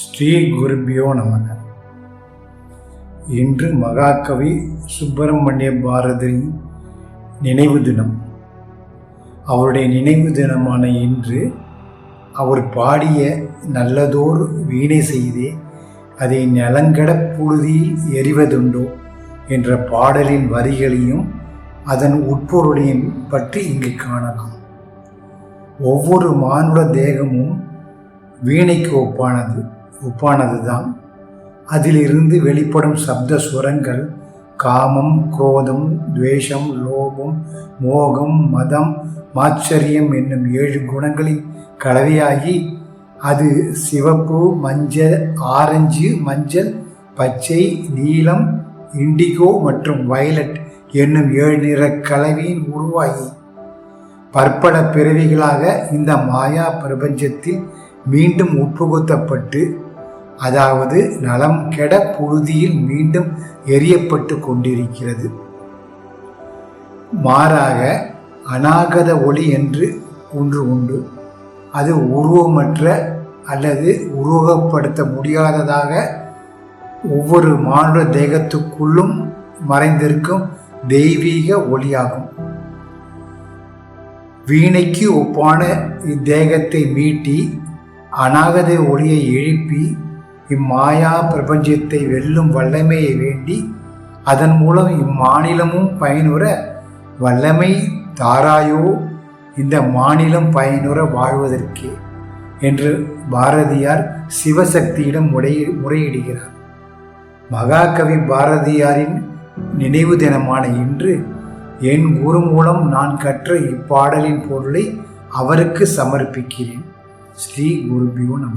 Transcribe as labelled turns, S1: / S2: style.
S1: ஸ்ரீ குருபியோ நமக. இன்று மகாகவி சுப்பிரமணிய பாரதியின் நினைவு தினம். அவருடைய நினைவு தினமான இன்று அவர் பாடிய நல்லதோர் வீணை செய்தே அதை நலங்கடப் புழுதியில் எறிவதுண்டோ என்ற பாடலின் வரிகளையும் அதன் உட்பொருளையும் பற்றி இங்கு காணலாம். ஒவ்வொரு மானுட தேகமும் வீணைக்கு ஒப்பானது. உப்பானது தான் அதிலிருந்து வெளிப்படும் சப்த சுரங்கள் காமம் குரோதம் துவேஷம் லோபம் மோகம் மதம் மாச்சரியம் என்னும் ஏழு குணங்களின் கலவையாகி அது சிவப்பு மஞ்சள் ஆரஞ்சு மஞ்சள் பச்சை நீலம் இண்டிகோ மற்றும் வயலட் என்னும் ஏழு நிற கலவையின் உருவாகி பற்பல பிறவிகளாக இந்த மாயா பிரபஞ்சத்தில் மீண்டும் உட்புகுத்தப்பட்டு அதாவது நலம் கெட புழுதியில் மீண்டும் எரியப்பட்டு கொண்டிருக்கிறது. மாறாக அநாகத ஒளி என்று ஒன்று உண்டு. அது உருவமற்ற அல்லது உருவகப்படுத்த முடியாததாக ஒவ்வொரு மானுட தேகத்துக்குள்ளும் மறைந்திருக்கும் தெய்வீக ஒளியாகும். வீணைக்கு ஒப்பான இத்தேகத்தை மீட்டி அநாகத ஒளியை எழுப்பி இம்மாயா பிரபஞ்சத்தை வெல்லும் வல்லமையை வேண்டி அதன் மூலம் இம்மாநிலமும் பயனுற வல்லமை தாராயோ. இந்த மாநிலம் பயனுற வாழ்வதற்கே என்று பாரதியார் சிவசக்தியிடம் முறை முறையிடுகிறார். மகாகவி பாரதியாரின் நினைவு தினமான இன்று என் குரு மூலம் நான் கற்ற இப்பாடலின் பொருளை அவருக்கு சமர்ப்பிக்கிறேன். ஸ்ரீ குருபியோ நம.